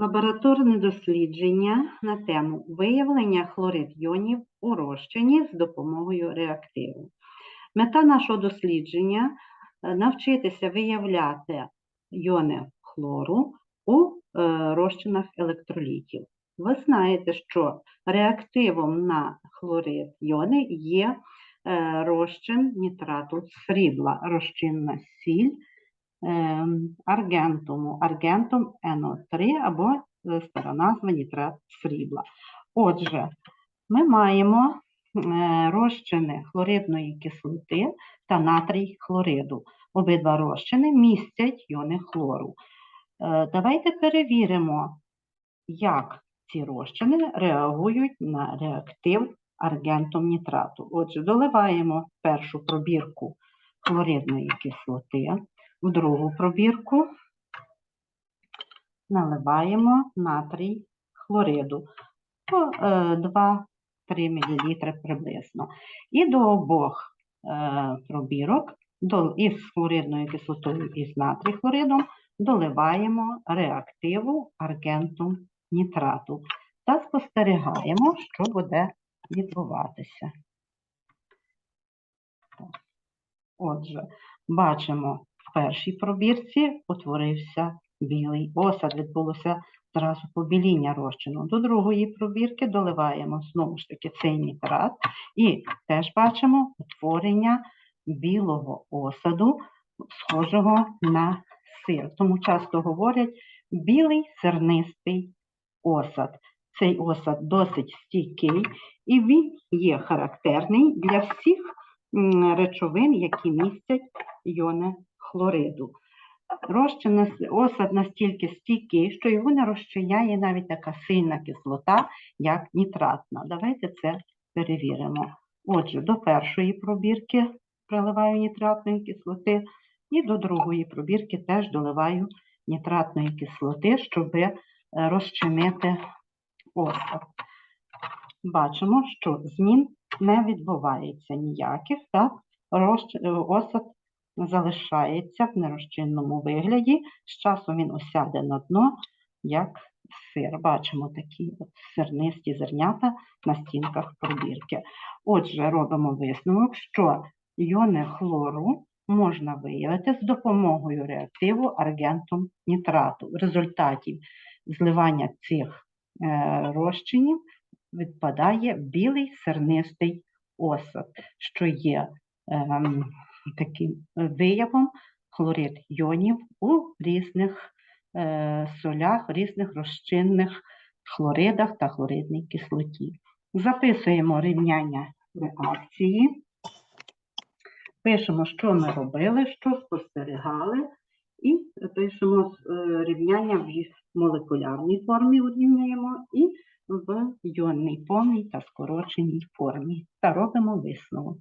Лабораторне дослідження на тему виявлення хлорид йонів у розчині з допомогою реактиву. Мета нашого дослідження е, навчитися виявляти йони хлору у е, розчинах електролітів. Ви знаєте, що реактивом на хлорид йони є е, розчин нітрату срібла, розчинна сіль аргентуму, аргентум НО3 або е, стара назва нітрат срібла. Отже, ми маємо е, розчини хлоридної кислоти та натрій хлориду. Обидва розчини містять йони хлору. Е, Давайте перевіримо, як ці розчини реагують на реактив аргентум нітрату. Отже, доливаємо першу пробірку хлоридної кислоти, в другу пробірку наливаємо натрій хлориду по е, 2-3 мл приблизно. І до обох е, пробірок із хлоридною кислотою і з натрій хлоридом доливаємо реактиву аргентум нітрату та спостерігаємо, що буде відбуватися. Отже, бачимо, в першій пробірці утворився білий осад, відбулося зразу побіління розчину. До другої пробірки доливаємо знову ж таки цей нітрат і теж бачимо утворення білого осаду, схожого на сир. Тому часто говорять білий сернистий осад. Цей осад досить стійкий і він є характерний для всіх речовин, які містять іони хлориду. Розчин осад настільки стійкий, що його не розчиняє навіть така сильна кислота, як нітратна. Давайте це перевіримо. Отже, до першої пробірки приливаю нітратної кислоти, і до другої пробірки теж доливаю нітратної кислоти, щоб розчинити осад. Бачимо, що змін не відбувається ніяких, так? Е, Осад залишається в нерозчинному вигляді, з часом він осяде на дно, як сир. Бачимо такі от сирнисті зернята на стінках пробірки. Отже, робимо висновок, що іони хлору можна виявити з допомогою реактиву аргентум нітрату. В результаті зливання цих е, розчинів відпадає білий сернистий осад, що є ем, таким виявом хлорид йонів у різних е, солях, різних розчинних хлоридах та хлоридній кислоті. Записуємо рівняння реакції, пишемо, що ми робили, що спостерігали, і пишемо е, рівняння в молекулярній формі урівнюємо і в йонній повній та скороченій формі. Та робимо висновок.